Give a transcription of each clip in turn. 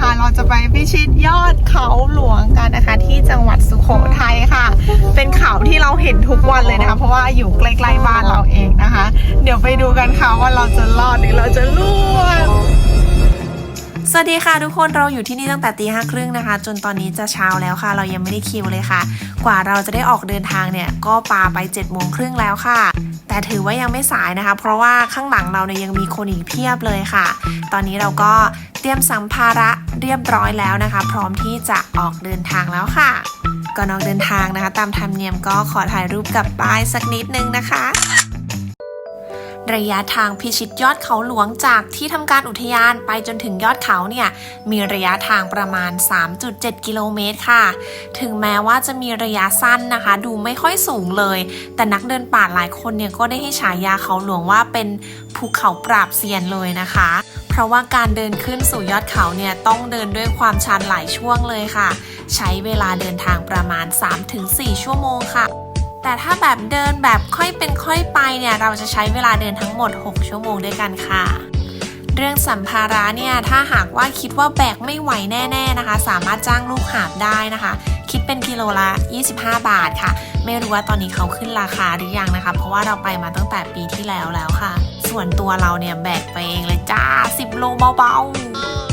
นะคะ เราจะไปพิชิตยอดเขาหลวงกันนะคะ ที่จังหวัดสุโขทัยค่ะ เป็นเขาที่เราเห็นทุกวันเลยนะคะ เพราะว่าอยู่ใกล้ๆบ้านเราเองนะคะ เดี๋ยวไปดูกันค่ะว่าเราจะรอดหรือเราจะล่วง สวัสดีค่ะทุกคนเราอยู่ที่นี่ตั้งแต่ตีห้าครึ่งนะคะ จนตอนนี้จะเช้าแล้วค่ะ เรายังไม่ได้คิวเลยค่ะ กว่าเราจะได้ออกเดินทางเนี่ย ก็ปาไป7จ็ดโมงครึ่งแล้วค่ะ แต่ถือว่ายังไม่สายนะคะ เพราะว่าข้างหลังเราเนี่ยยังมีคนอีกเพียบเลยค่ะ ตอนนี้เราก็เตรียมสัมภาระเรียบร้อยแล้วนะคะ พร้อมที่จะออกเดินทางแล้วค่ะก่อนออกเดินทางนะคะ ตามธรรมเนียมก็ขอถ่ายรูปกับป้ายสักนิดนึงนะคะ ระยะทางพิชิตยอดเขาหลวงจากที่ทำการอุทยานไปจนถึงยอดเขาเนี่ยมีระยะทางประมาณ 3.7 กิโลเมตรค่ะ ถึงแม้ว่าจะมีระยะสั้นนะคะ ดูไม่ค่อยสูงเลย แต่นักเดินป่าหลายคนเนี่ยก็ได้ให้ฉายาเขาหลวงว่าเป็นภูเขาปราบเซียนเลยนะคะ เพราะว่าการเดินขึ้นสู่ยอดเขาเนี่ยต้องเดินด้วยความชันหลายช่วงเลยค่ะ ใช้เวลาเดินทางประมาณ 3-4 ชั่วโมงค่ะ แต่ถ้าแบบเดินแบบค่อยเป็นค่อยไปเนี่ยเราจะใช้เวลาเดินทั้งหมด 6 ชั่วโมงด้วยกันค่ะ เรื่องสัมภาระเนี่ยถ้าหากว่าคิดว่าแบกไม่ไหวแน่ๆนะคะ สามารถจ้างลูกหาบได้นะคะ คิดเป็นกิโลละ 25 บาทค่ะ ไม่รู้ว่าตอนนี้เขาขึ้นราคาหรือยังนะคะ เพราะว่าเราไปมาตั้งแต่ปีที่แล้วแล้วค่ะ ส่วนตัวเราเนี่ยแบกไปเองเลยจ้า 10 โลเบาๆ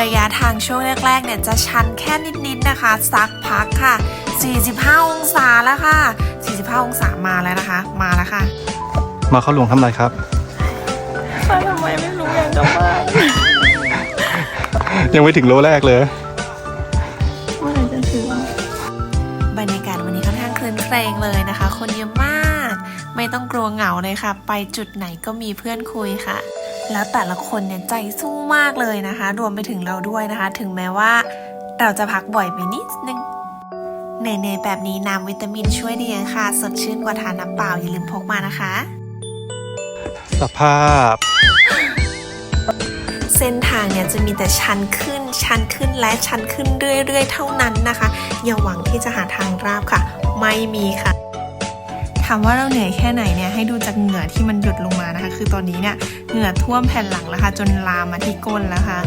ระยะทางช่วงแรกๆเนี่ยจะชันแค่นิดๆนะคะ สักพักค่ะ 45 องศาแล้วค่ะ 45 องศามาแล้วนะคะ มาแล้วค่ะ มาเข้าหลวงทำอะไรครับค่ะทำไมไม่รู้อย่างจะบ้านยังไม่ถึงโลแรกเลยเมื่อไหร่จะถึงบรรยากาศวันนี้ค่อนข้างคลืนเครงเลยนะคะ คนเยอะมาก ไม่ต้องกลัวเหงาเลยค่ะ ไปจุดไหนก็มีเพื่อนคุยค่ะ แล้วแต่ละคนเนี่ยใจสู้มากเลยนะคะ รวมไปถึงเราด้วยนะคะ ถึงแม้ว่าเราจะพักบ่อยไปนิดนึงเนๆแบบนี้น้ำวิตามินช่วยได้เยอะค่ะ สดชื่นกว่าทานน้ำเปล่าอย่าลืมพกมานะคะ สภาพ เส้นทางเนี่ยจะมีแต่ชันขึ้น ชันขึ้นและชันขึ้นเรื่อยๆ เท่านั้นนะคะ อย่าหวังที่จะหาทางราบค่ะ ไม่มีค่ะถามว่าเราเหนื่อยแค่ไหนเนี่ยให้ดูจากเหงื่อที่มันหยดลงมานะคะ คือตอนนี้เนี่ยเหงื่อท่วมแผ่นหลังแล้วค่ะ จนลามมาที่ก้นแล้วค่ะ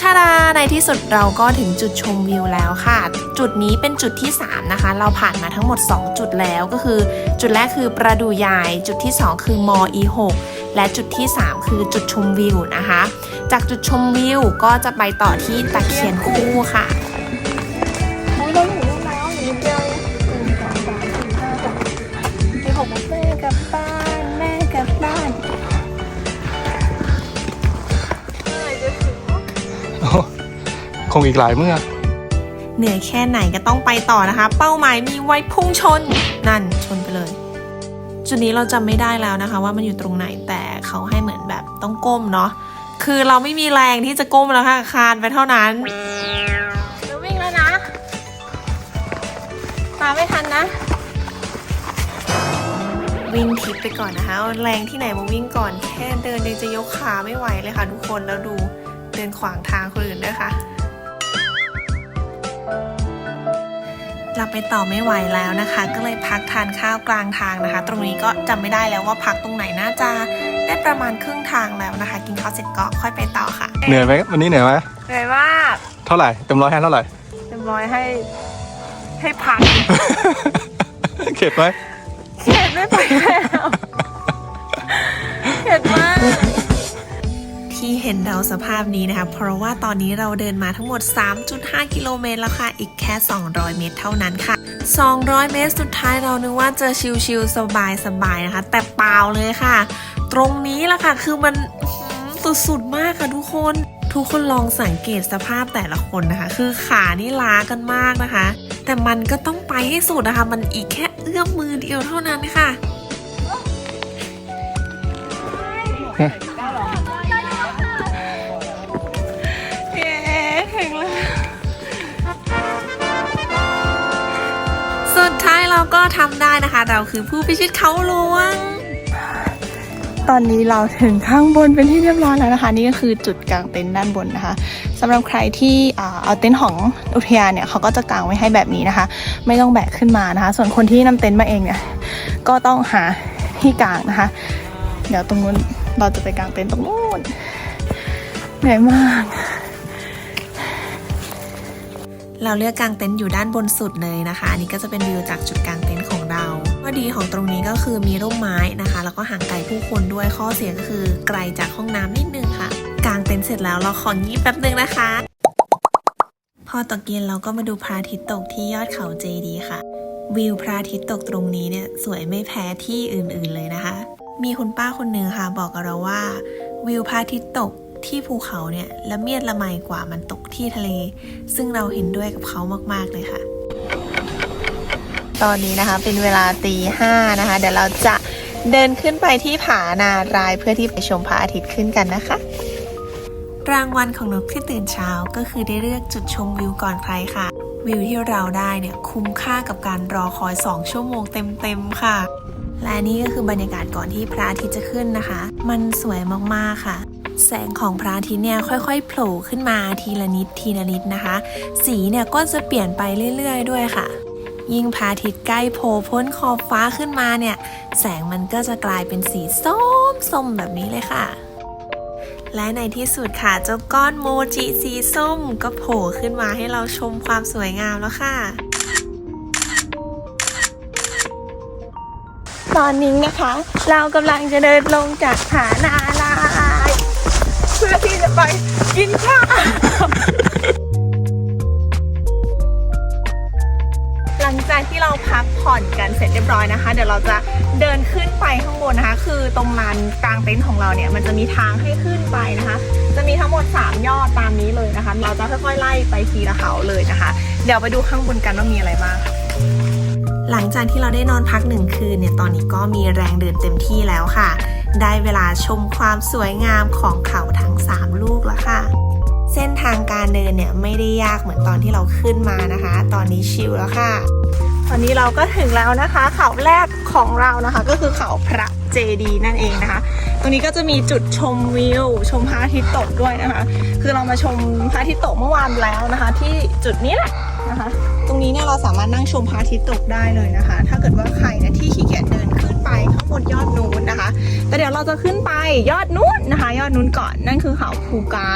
ชาดาในที่สุดเราก็ถึงจุดชมวิวแล้วค่ะ จุดนี้เป็นจุดที่ 3 นะคะ เราผ่านมาทั้งหมด 2 จุดแล้วก็คือ จุดแรกคือประดูใหญ่จุดที่ 2 คือมอีหกและจุดที่ 3 คือจุดชมวิวนะคะ จากจุดชมวิวก็จะไปต่อที่ตะเคียนคู่ค่ะ คงอีกหลายเมื่อ เหนื่อยแค่ไหนก็ต้องไปต่อนะคะ เป้าหมายมีไว้พุ่งชน นั่นชนไปเลย จุดนี้เราจำไม่ได้แล้วนะคะ ว่ามันอยู่ตรงไหนแต่เขาให้เหมือนแบบต้องก้มเนาะคือเราไม่มีแรงที่จะก้มแล้วค่ะคานไปเท่านั้นจะวิ่งแล้วนะตามไม่ทันนะ วิ่งทิปไปก่อนนะคะ แรงที่ไหนมาวิ่งก่อน แค่เดินยังจะยกขาไม่ไหวเลยค่ะทุกคนแล้วดูเดินขวางทางคนอื่นด้วยค่ะ เราไปต่อไม่ไหวแล้วนะคะ ก็เลยพักทานข้าวกลางทางนะคะ ตรงนี้ก็จำไม่ได้แล้วว่าพักตรงไหนน่าจะได้ประมาณครึ่งทางแล้วนะคะ กินข้าวเสร็จก็ค่อยไปต่อค่ะเหนื่อยไหมวันนี้เหนื่อยไหมเหนื่อยมากเท่าไหร่เต็มร้อยให้เท่าไหร่เรียบร้อยให้ ให้พัก เข็ดไหมเข็ดไม่ไปแล้ว ที่เห็นเราสภาพนี้นะคะ เพราะว่าตอนนี้เราเดินมาทั้งหมด 3.5 กิโลเมตรแล้วค่ะ อีกแค่ 200 เมตรเท่านั้นค่ะ 200 เมตรสุดท้ายเรานึกว่าจะชิลๆสบายๆนะคะ แต่เปล่าเลยค่ะ ตรงนี้ละค่ะ คือมันสุดๆมากค่ะทุกคน ทุกคนลองสังเกตสภาพแต่ละคนนะคะ คือขานี่ล้ากันมากนะคะ แต่มันก็ต้องไปให้สุดนะคะ มันอีกแค่เอื้อมมือเดียวเท่านั้นค่ะ เราก็ทำได้นะคะ เราคือผู้พิชิตเขาหลวง ตอนนี้เราถึงข้างบนเป็นที่เรียบร้อยแล้วนะคะ นี่ก็คือจุดกางเต็นท์ด้านบนนะคะสำหรับใครที่เอาเต็นท์ของอุทยานเนี่ยเขาก็จะกางไว้ให้แบบนี้นะคะ ไม่ต้องแบกขึ้นมานะคะ ส่วนคนที่นำเต็นท์มาเองเนี่ยก็ต้องหาที่กางนะคะ เดี๋ยวตรงนู้นเราจะไปกางเต็นท์ตรงนู้นเหนื่อยมาก เราเลือกกางเต็นท์อยู่ด้านบนสุดเลยนะคะ อันนี้ก็จะเป็นวิวจากจุดกางเต็นท์ของเราข้อดีของตรงนี้ก็คือมีร่มไม้นะคะ แล้วก็ห่างไกลผู้คนด้วยข้อเสียก็คือไกลจากห้องน้ำนิดนึงค่ะ กางเต็นท์เสร็จแล้วเราของีบแป๊บนึงนะคะ พอตกเย็นเราก็มาดูพระอาทิตย์ตกที่ยอดเขาเจดีค่ะ วิวพระอาทิตย์ตกตรงนี้เนี่ยสวยไม่แพ้ที่อื่นๆเลยนะคะ มีคุณป้าคนหนึ่งค่ะ บอกกับเราว่า วิวพระอาทิตย์ตก ที่ภูเขาเนี่ยละเมียดละไมกว่ามันตกที่ทะเล ซึ่งเราเห็นด้วยกับเขามากๆเลยค่ะ ตอนนี้นะคะเป็นเวลาตีห้านะคะ เดี๋ยวเราจะเดินขึ้นไปที่ผานารายเพื่อที่ไปชมพระอาทิตย์ขึ้นกันนะคะ รางวัลของนกที่ตื่นเช้าก็คือได้เลือกจุดชมวิวก่อนใครค่ะ วิวที่เราได้เนี่ยคุ้มค่ากับการรอคอย 2 ชั่วโมงเต็มๆค่ะ และนี่ก็คือบรรยากาศก่อนที่พระอาทิตย์จะขึ้นนะคะ มันสวยมากๆค่ะ แสงของพระอาทิตย์เนี่ยค่อยๆโผล่ขึ้นมาทีละนิดทีละนิดนะคะ สีเนี่ยก็จะเปลี่ยนไปเรื่อย ๆ ด้วยค่ะ ยิ่งพระอาทิตย์ใกล้โผล่พ้นขอบฟ้าขึ้นมาเนี่ย แสงมันก็จะกลายเป็นสีส้มส้มแบบนี้เลยค่ะและในที่สุดค่ะเจ้าก้อนโมจิสีส้มก็โผล่ขึ้นมาให้เราชมความสวยงามแล้วค่ะ ตอนนี้นะคะ เรากำลังจะเดินลงจากผานา ไปกินข้าวหลังจากที่เราพักผ่อนกันเสร็จเรียบร้อยนะคะ เดี๋ยวเราจะเดินขึ้นไปข้างบนนะคะ คือตรงลานกลางเต็นท์ของเราเนี่ยมันจะมีทางให้ขึ้นไปนะคะ จะมีทั้งหมด 3 ยอดตามนี้เลยนะคะ เราจะค่อยๆไล่ไปทีละเขาเลยนะคะ เดี๋ยวไปดูข้างบนกันว่ามีอะไรบ้างหลังจากที่เราได้นอนพักหนึ่งคืนเนี่ยตอนนี้ก็มีแรงเดินเต็มที่แล้วค่ะ ได้เวลาชมความสวยงามของเขาทั้ง 3 ลูกแล้วค่ะ เส้นทางการเดินเนี่ยไม่ได้ยากเหมือนตอนที่เราขึ้นมานะคะ ตอนนี้ชิลแล้วค่ะ ตอนนี้เราก็ถึงแล้วนะคะ เขาแรกของเรานะคะ ก็คือเขาพระเจดีนั่นเองนะคะ ตรงนี้ก็จะมีจุดชมวิว ชมพระอาทิตย์ตกด้วยนะคะ คือเรามาชมพระอาทิตย์ตกเมื่อวานแล้วนะคะ ที่จุดนี้แหละนะคะ ตรงนี้เนี่ยเราสามารถนั่งชมพระอาทิตย์ตกได้เลยนะคะ ถ้าเกิดว่าใครเนี่ยที่ขี้เกียจเดินขึ้นไปข้างบนยอดนู้นนะคะแต่เดี๋ยวเราจะขึ้นไปยอดนู้นนะคะ ยอดนู้นก่อนนั่นคือเขาภูกา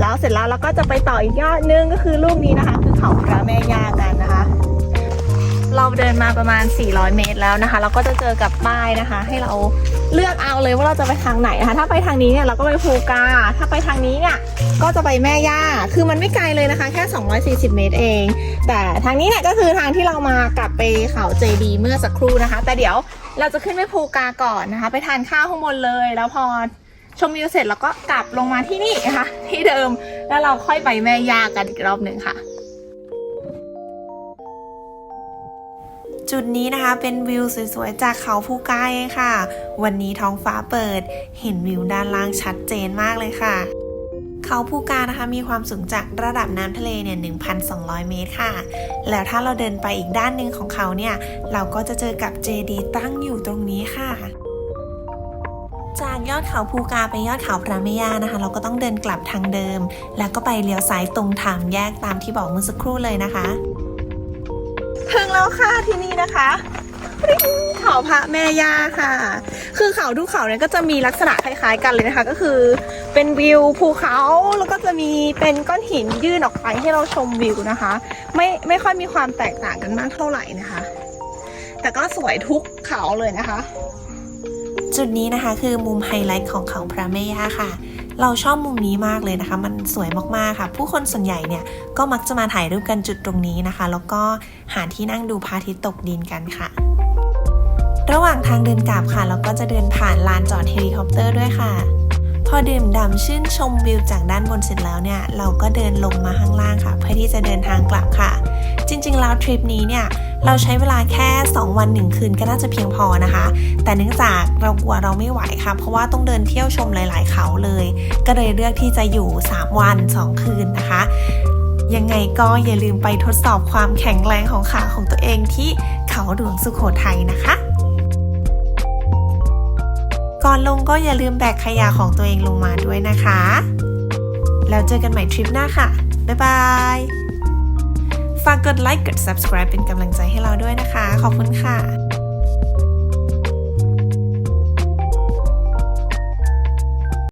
แล้วเสร็จแล้วเราก็จะไปต่ออีกยอดนึงก็คือลูกนี้นะคะ คือเขาพระแม่ย่ากันนะคะ เราเดินมาประมาณ 400 เมตรแล้วนะคะ เราก็จะเจอกับป้ายนะคะ ให้เราเลือกเอาเลยว่าเราจะไปทางไหนนะคะ ถ้าไปทางนี้เนี่ยเราก็ไปภูกา ถ้าไปทางนี้เนี่ยก็จะไปแม่ย่า คือมันไม่ไกลเลยนะคะ แค่ 240 เมตรเอง แต่ทางนี้เนี่ยก็คือทางที่เรามากลับไปเขาเจดีเมื่อสักครู่นะคะ แต่เดี๋ยวเราจะขึ้นไปภูกาก่อนนะคะ ไปทานข้าวข้างบนเลย แล้วพอชมวิวเสร็จเราก็กลับลงมาที่นี่นะคะ ที่เดิมแล้วเราค่อยไปแม่ย่ากันอีกรอบหนึ่งค่ะ จุดนี้นะคะ เป็นวิวสวยๆ จากเขาภูกาเองค่ะ วันนี้ท้องฟ้าเปิด เห็นวิวด้านล่างชัดเจนมากเลยค่ะ เขาภูกานะคะ มีความสูงจากระดับน้ำทะเลเนี่ย 1,200 เมตรค่ะ แล้วถ้าเราเดินไปอีกด้านหนึ่งของเขาเนี่ย เราก็จะเจอกับเจดีตั้งอยู่ตรงนี้ค่ะจากยอดเขาภูกาไปยอดเขาพระแม่ย่านะคะ เราก็ต้องเดินกลับทางเดิม แล้วก็ไปเลี้ยวซ้ายตรงทางแยกตามที่บอกเมื่อสักครู่เลยนะคะ แล้วค่ะที่นี่นะคะเขาพระแม่ย่าค่ะ คือเขาทุกเขาเนี่ยก็จะมีลักษณะคล้ายๆกันเลยนะคะ ก็คือเป็นวิวภูเขาแล้วก็จะมีเป็นก้อนหินยื่นออกไปให้เราชมวิวนะคะ ไม่ไม่ค่อยมีความแตกต่างกันมากเท่าไหร่นะคะ แต่ก็สวยทุกเขาเลยนะคะ จุดนี้นะคะคือมุมไฮไลท์ของเขาพระแม่ย่าค่ะ เราชอบมุมนี้มากเลยนะคะ มันสวยมากๆค่ะ ผู้คนส่วนใหญ่เนี่ยก็มักจะมาถ่ายรูปกันจุดตรงนี้นะคะ แล้วก็หาที่นั่งดูพระอาทิตย์ตกดินกันค่ะ ระหว่างทางเดินกลับค่ะ เราก็จะเดินผ่านลานจอดเฮลิคอปเตอร์ด้วยค่ะพอดื่มด่ำชื่นชมวิวจากด้านบนเสร็จแล้วเนี่ยเราก็เดินลงมาข้างล่างค่ะ เพื่อที่จะเดินทางกลับค่ะ จริงๆแล้วทริปนี้เนี่ย เราใช้เวลาแค่ 2 วัน 1 คืนก็น่าจะเพียงพอนะคะ แต่เนื่องจากเรากลัวเราไม่ไหวค่ะ เพราะว่าต้องเดินเที่ยวชมหลาย ๆ เขาเลย ก็เลยเลือกที่จะอยู่ 3 วัน 2 คืนนะคะ ยังไงก็อย่าลืมไปทดสอบความแข็งแรงของขาของตัวเองที่เขาหลวงสุโขทัยนะคะก่อนลงก็อย่าลืมแบกขยะของตัวเองลงมาด้วยนะคะ แล้วเจอกันใหม่ทริปหน้าค่ะ บ๊ายบาย ฝากกดไลค์กด subscribe เป็นกำลังใจให้เราด้วยนะคะ ขอบคุณค่ะ